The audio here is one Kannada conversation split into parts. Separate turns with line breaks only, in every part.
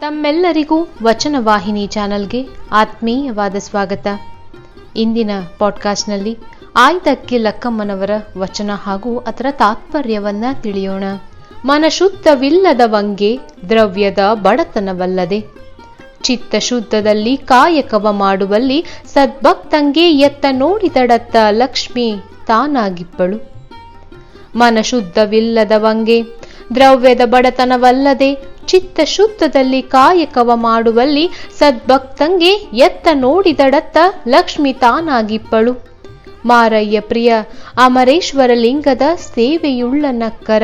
ತಮ್ಮೆಲ್ಲರಿಗೂ ವಚನವಾಹಿನಿ ಚಾನಲ್ಗೆ ಆತ್ಮೀಯವಾದ ಸ್ವಾಗತ. ಇಂದಿನ ಪಾಡ್ಕಾಸ್ಟ್ನಲ್ಲಿ ಆಯ್ದಕ್ಕೆ ಲಕ್ಕಮ್ಮನವರ ವಚನ ಹಾಗೂ ಅದರ ತಾತ್ಪರ್ಯವನ್ನ ತಿಳಿಯೋಣ. ಮನಶುದ್ಧವಿಲ್ಲದವಂಗೆ ದ್ರವ್ಯದ ಬಡತನವಲ್ಲದೆ. ಚಿತ್ತ ಶುದ್ಧದಲ್ಲಿ ಕಾಯಕವ ಮಾಡುವಲ್ಲಿ ಸದ್ಭಕ್ತಂಗೆ ಎತ್ತ ನೋಡಿದಡತ್ತ ಲಕ್ಷ್ಮಿ ತಾನಾಗಿಪ್ಪಳು. ಮನಶುದ್ಧವಿಲ್ಲದವಂಗೆ ದ್ರವ್ಯದ ಬಡತನವಲ್ಲದೆ ಚಿತ್ತ ಶುದ್ಧದಲ್ಲಿ ಕಾಯಕವ ಮಾಡುವಲ್ಲಿ ಸದ್ಭಕ್ತಂಗೆ ಎತ್ತ ನೋಡಿದಡತ್ತ ಲಕ್ಷ್ಮಿ ತಾನಾಗಿಪ್ಪಳು. ಮಾರಯ್ಯ ಪ್ರಿಯ, ಅಮರೇಶ್ವರ ಲಿಂಗದ ಸೇವೆಯುಳ್ಳ ನಕ್ಕರ.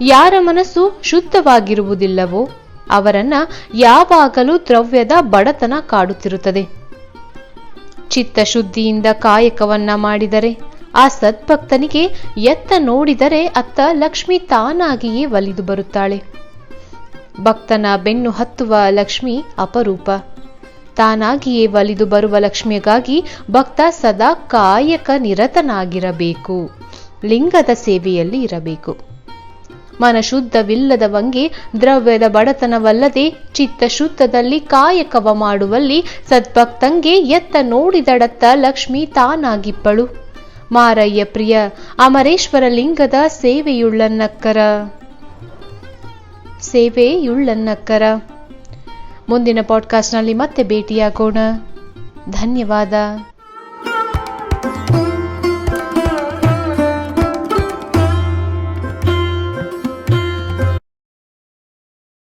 ಯಾರ ಮನಸ್ಸು ಶುದ್ಧವಾಗಿರುವುದಿಲ್ಲವೋ, ಅವರನ್ನ ಯಾವಾಗಲೂ ದ್ರವ್ಯದ ಬಡತನ ಕಾಡುತ್ತಿರುತ್ತದೆ. ಚಿತ್ತಶುದ್ಧಿಯಿಂದ ಕಾಯಕವನ್ನ ಮಾಡಿದರೆ ಆ ಸದ್ಭಕ್ತನಿಗೆ ಎತ್ತ ನೋಡಿದರೆ ಅತ್ತ ಲಕ್ಷ್ಮಿ ತಾನಾಗಿಯೇ ಒಲಿದು ಬರುತ್ತಾಳೆ. ಭಕ್ತನ ಬೆನ್ನು ಹತ್ತುವ ಲಕ್ಷ್ಮಿ ಅಪರೂಪ. ತಾನಾಗಿಯೇ ಒಲಿದು ಬರುವ ಲಕ್ಷ್ಮಿಗಾಗಿ ಭಕ್ತ ಸದಾ ಕಾಯಕ ನಿರತನಾಗಿರಬೇಕು. ಲಿಂಗದ ಸೇವೆಯಲ್ಲಿ ಇರಬೇಕು. ಮನಶುದ್ಧವಿಲ್ಲದವಂಗೆ ದ್ರವ್ಯದ ಬಡತನವಲ್ಲದೆ ಚಿತ್ತ ಶುದ್ಧದಲ್ಲಿ ಕಾಯಕವ ಮಾಡುವಲ್ಲಿ ಸದ್ಭಕ್ತಂಗೆ ಎತ್ತ ನೋಡಿದಡತ್ತ ಲಕ್ಷ್ಮಿ ತಾನಾಗಿಪ್ಪಳು. ಮಾರಯ್ಯ ಪ್ರಿಯ ಅಮರೇಶ್ವರ ಲಿಂಗದ ಸೇವೆಯುಳ್ಳನ್ನಕ್ಕರ ಸೇವೆಯುಳ್ಳನ್ನಕ್ಕರ ಮುಂದಿನ ಪಾಡ್ಕಾಸ್ಟ್ನಲ್ಲಿ ಮತ್ತೆ ಭೇಟಿಯಾಗೋಣ. ಧನ್ಯವಾದ.